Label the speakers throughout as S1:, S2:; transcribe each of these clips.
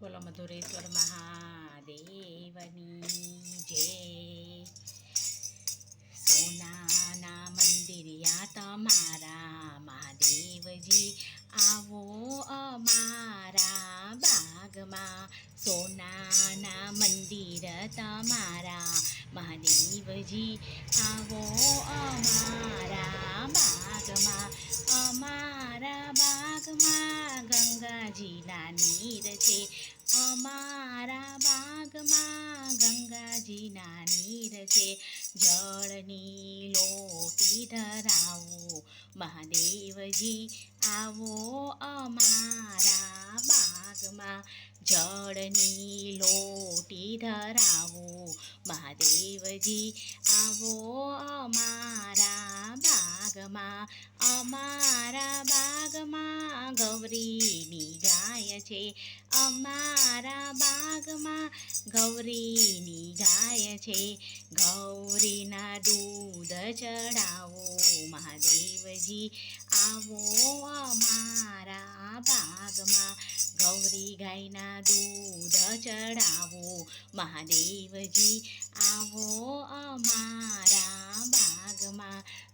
S1: બોલો મધુરેશ્વર મહાદેવની જય. સોનાના મંદિરિયા તમારા મહાદેવજી, આવો અમારા બાગમાં. સોનાના મંદિર તમારા મહાદેવજી, આવો અમારા બાગમાં. અમારા બાગમાં ગંગાજીના નીર છે. અમારા બાગમાં ગંગાજીના નીર છે. જળની લોટી ધરાવો, મહાદેવજી આવો અમારા બાગમાં. જળની લોટી ધરાવો, મહાદેવજી આવો અમારા બાગમાં અમારા બાગમાં ગૌરીની ગાય છે. અમારા બાગમાં ગૌરીની ગાય છે. ગૌરીના દૂધ ચડાવો મહાદેવજી, આવો અમારા બાગમાં ગૌરી ગાયના દૂધ ચડાવો મહાદેવજી, આવો અમારા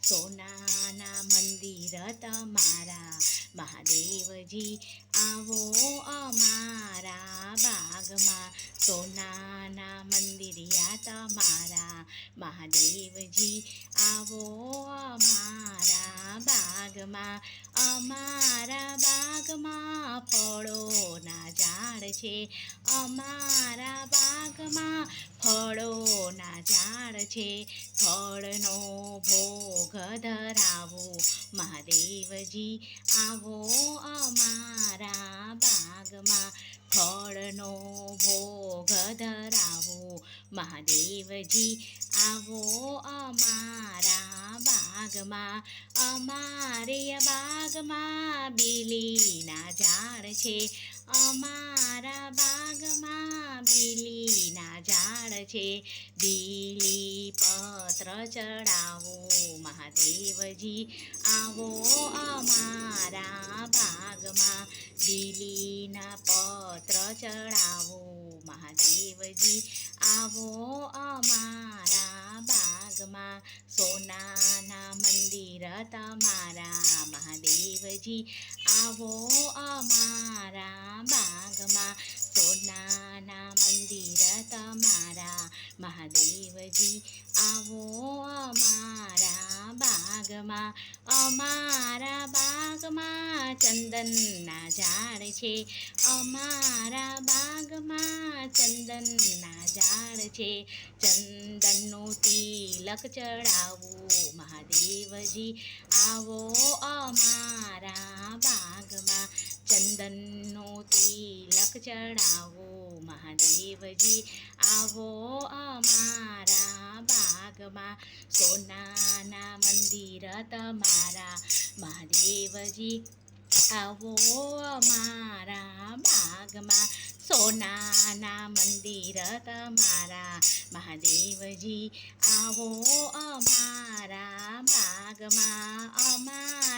S1: સોનાના મંદિર તમારા મહાદેવજી આવો અમારા બાગમાં સોનાના મંદિરિયા તમારા. મહાદેવજી, આવો અમારા બાગમાં. અમારા બાગમાં ફળોના ઝાડ છે. અમારા બાગમાં ફળોના ઝાડ છે. ફળનો ભોગ ધરાવો મહાદેવજી, આવો અમારા બાગમાં ફળનો ભોગ ધરાવો. મહાદેવજી, આવો અમારા બાગમાં. અમારે બાગમાં બીલીના ઝાડ છે. અમારા બાગમાં બીલીના ઝાડ છે. બીલી ચડાવો મહાદેવજી આવો અમારા બાગમાં દિલીના પત્ર ચડાવો મહાદેવજી આવો અમારા બાગમાં સોનાના મંદિર તમારા મહાદેવજી આવો અમારા બાગમાં સોનાના મંદિર તમારા, મહાદેવજી આવો અમારા બાગમાં અમારા બાગમાં ચંદનના ઝાડ છે, અમારા બાગમાં ચંદનના ઝાડ છે, ચંદનનું તિલક ચડાવો, મહાદેવજી આવો અમારા બાગમાં, ચંદનનો તિલક ચડાવો મહાદેવજી આવો અમારા બાગમાં. સોનાના મંદિર તમારા. મહાદેવજી, આવો અમારા બાગમાં. સોનાના મંદિર તમારા. મહાદેવજી, આવો અમારા બાગમાં. અમારા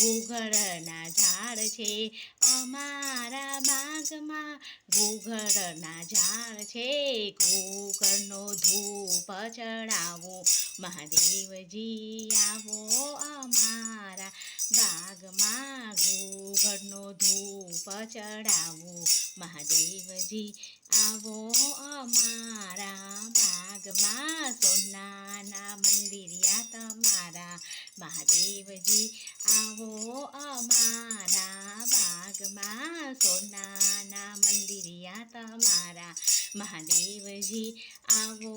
S1: બાગમાં ઝાડ છે. અમારા બાગમાં ગુગળના ઝાડ છે. ગુગળનો ધૂપ ચડાવો. મહાદેવજી આવો અમારા બાગમાં. ગુગળનો ધૂપ ચડાવો. મહાદેવજી, આવો અમારા બાગમાં સોનાના મંદિરિયા તમારા. મહાદેવજી, આવો અમારા બાગમાં મંદિરિયા તમારા મહાદેવજી, આવો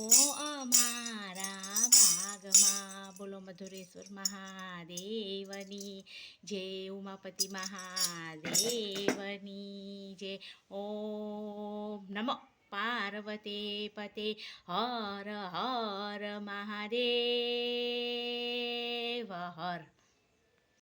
S1: અમારા બાગમાં બોલો મધુરેશ્વર મહાદેવની જય ઉમાપતિ મહાદેવની જય ઓમ નમો પાર્વતે પતે, હર હર મહાદેવ, હર